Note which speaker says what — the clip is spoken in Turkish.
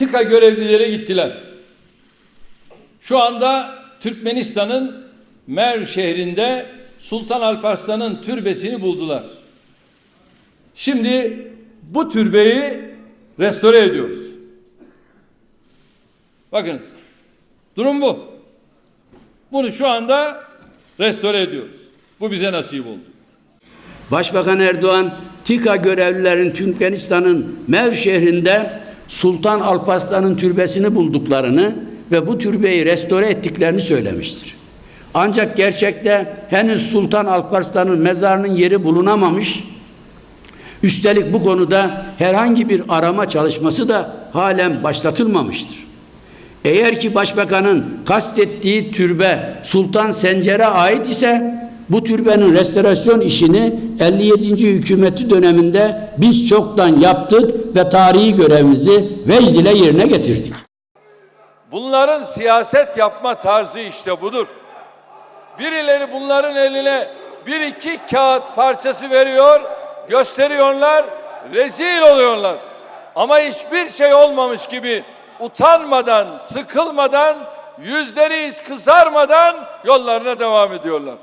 Speaker 1: TİKA görevlileri gittiler. Şu anda Türkmenistan'ın Merv şehrinde Sultan Alparslan'ın türbesini buldular. Şimdi bu türbeyi restore ediyoruz. Bakınız. Durum bu. Bunu şu anda restore ediyoruz. Bu bize nasip oldu.
Speaker 2: Başbakan Erdoğan, TİKA görevlilerin Türkmenistan'ın Merv şehrinde Sultan Alparslan'ın türbesini bulduklarını ve bu türbeyi restore ettiklerini söylemiştir. Ancak gerçekte henüz Sultan Alparslan'ın mezarının yeri bulunamamış, üstelik bu konuda herhangi bir arama çalışması da halen başlatılmamıştır. Eğer ki başbakanın kastettiği türbe Sultan Sencer'e ait ise bu türbenin restorasyon işini 57. hükümeti döneminde biz çoktan yaptık ve tarihi görevimizi vecd ile yerine getirdik.
Speaker 1: Bunların siyaset yapma tarzı işte budur. Birileri bunların eline bir iki kağıt parçası veriyor, gösteriyorlar, rezil oluyorlar. Ama hiçbir şey olmamış gibi utanmadan, sıkılmadan, yüzleri hiç kızarmadan yollarına devam ediyorlar.